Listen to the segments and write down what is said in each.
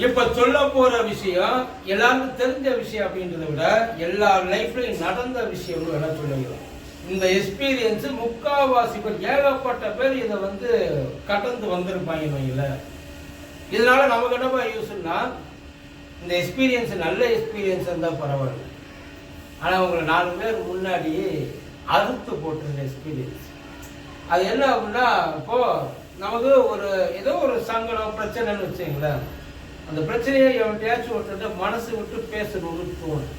இப்ப சொல்ல போற விஷயம் எல்லாருக்கும் தெரிஞ்ச விஷயம் அப்படின்றத விட எல்லா லைஃப்லயும் நடந்த விஷயம்னு வேணா சொல்லிக்கலாம் இந்த எக்ஸ்பீரியன்ஸ் முக்காவாசி பேர் ஏகப்பட்ட பேர் இதை வந்து கடந்து வந்திருப்பாங்க இல்லை இதனால நமக்கு என்னப்பா யூஸ்னா இந்த எக்ஸ்பீரியன்ஸ் நல்ல எக்ஸ்பீரியன்ஸ் இருந்தால் பரவாயில்ல. ஆனால் உங்களை நாலு பேர் முன்னாடி அறுத்து போட்டிருந்த எக்ஸ்பீரியன்ஸ் அது என்ன அப்படின்னா இப்போது நமக்கு ஒரு ஏதோ ஒரு சங்கடம் பிரச்சனைன்னு வச்சுங்களேன் அந்த பிரச்சனையை எவன்கிட்டயாச்சும் ஒருத்தர் மனசு விட்டு பேசணும்னு தோணும்.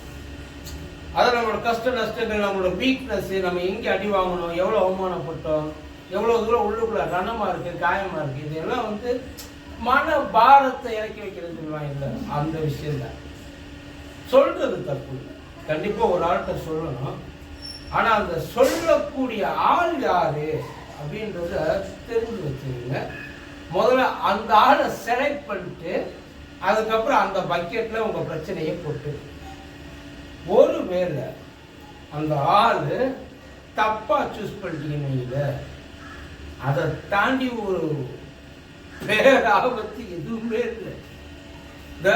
அதை நம்மளோட கஷ்ட நஷ்டங்கள் நம்மளோட வீக்னஸ் நம்ம எங்கே அடி வாங்கணும் எவ்வளோ அவமானப்பட்டோம் எவ்வளோ தூரம் உள்ளுக்குள்ள ரணமாக இருக்குது காயமாக இருக்குது இதெல்லாம் வந்து மன பாரத்தை இறக்கி வைக்கிறது சொல்லுவாங்க அந்த விஷயம் தான் சொல்றது தப்பு. இல்லை கண்டிப்பாக ஒரு ஆள்கிட்ட சொல்லணும். ஆனால் அந்த சொல்லக்கூடிய ஆள் யாரு அப்படின்றத தெரிஞ்சு வச்சுக்கோங்க. முதல்ல அந்த ஆளை செலக்ட் பண்ணிட்டு அதுக்கப்புறம் அந்த பக்கெட்டில் உங்கள் பிரச்சனையை போட்டு. ஒருவேளை அந்த ஆள் தப்பாக சூஸ் பண்ணிட்டீங்கன்னு அதை தாண்டி ஒரு பேராபத்து எதுவுமே இல்லை. இந்த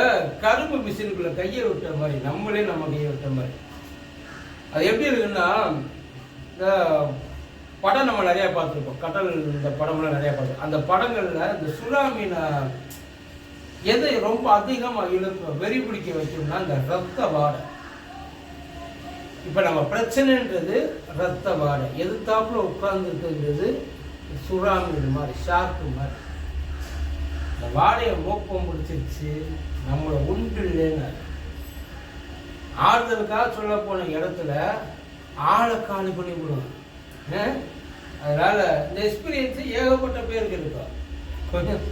கரும்பு மிஷினுக்குள்ள கையை விட்ட மாதிரி நம்மளே நம்ம கையை விட்ட மாதிரி. அது எப்படி இருக்குன்னா இந்த படம் நம்ம நிறையா பார்த்துருப்போம். கடல் இந்த படம்லாம் நிறையா பார்த்துருக்கோம் அந்த படங்களில் இந்த சுறா எதை ரொம்ப அதிகமாக இழுக்கும் வெறி பிடிக்க வைக்கணும்னா இந்த ரத்த வாடை. இப்போ நம்ம பிரச்சனைன்றது ரத்த வாடை. எதிர்த்தாப்புல உட்கார்ந்துருக்குங்கிறது சுறா மாதிரி ஷார்க்கு மாதிரி. இந்த வாடையை மோப்பம் பிடிச்சிருச்சு நம்மளை உண்டு இல்லைன்னு ஆறுதலுக்காக சொல்ல போன இடத்துல ஆளை காலி பண்ணி விடுவோம் அதனால் இந்த எக்ஸ்பீரியன்ஸு ஏகப்பட்ட பேருக்கு இருக்கும் கொஞ்சம்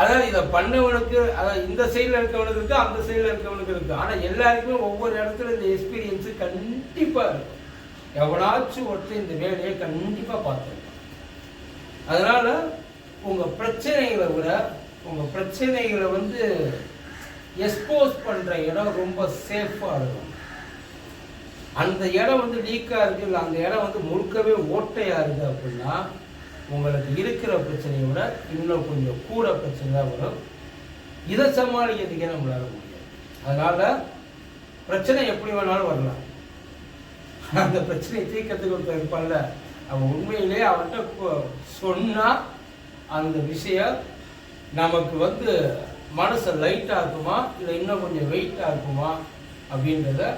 அதாவது இதை பண்ணவனுக்கு அதாவது இந்த சைடில் இருக்கவனுக்கு இருக்கு அந்த சைடில் இருக்கவனுக்கு இருக்கு. ஆனால் எல்லாருக்குமே ஒவ்வொரு இடத்துல இந்த எக்ஸ்பீரியன்ஸு கண்டிப்பாக இருக்கும். எவனாச்சும் ஒருத்தர் இந்த வேலையை கண்டிப்பாக பார்த்துருக்கான் அதனால் உங்கள் பிரச்சனைகளை விட உங்கள் பிரச்சனைகளை வந்து எக்ஸ்போஸ் பண்ணுற இடம் ரொம்ப சேஃபாக இருக்கும். அந்த இடம் வந்து லீக்காக இருக்குது இல்லை அந்த இடம் வந்து முழுக்கவே ஓட்டையாக இருக்குது அப்படின்னா உங்களுக்கு இருக்கிற பிரச்சனையை விட இன்னும் கொஞ்சம் கூட பிரச்சனை தான் வரும். இதை சமாளிக்கிறதுக்கே நம்மளால முடியாது. அதனால பிரச்சனை எப்படி வேணாலும் வரலாம். அந்த பிரச்சனையை தீர்க்கறதுக்கு ஒருத்தர் இருப்பான்ல அவன் உண்மையிலே அவன்கிட்ட கொ- சொன்னா அந்த விஷயம் நமக்கு வந்து மனசை லைட்டாக இருக்குமா இல்லை இன்னும் கொஞ்சம் வெயிட்டாக இருக்குமா அப்படின்றத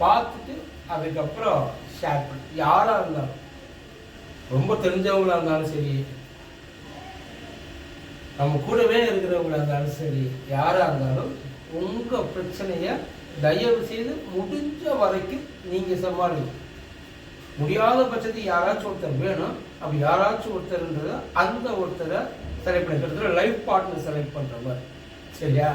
பார்த்துட்டு அதுக்கப்புறம் ஷேர் பண்ணி. யாராக இருந்தாலும். ரொம்ப தெரிஞ்சவங்களா இருந்தாலும் சரி நம்ம கூடவே இருக்கிறவங்களா இருந்தாலும் சரி யாராக இருந்தாலும் உங்கள் பிரச்சனையை தயவு செய்து முடிஞ்ச வரைக்கும் நீங்கள் சமாளிங்க. முடியாத பட்சத்துக்கு யாராச்சும் ஒருத்தர் வேணும் அப்படி யாராச்சும் ஒருத்தர்ன்றத அந்த ஒருத்தரை செலக்ட் பண்ணிக்கிறதுல லைஃப் பார்ட்னர் செலக்ட் பண்ணுற மாதிரி. சரியா?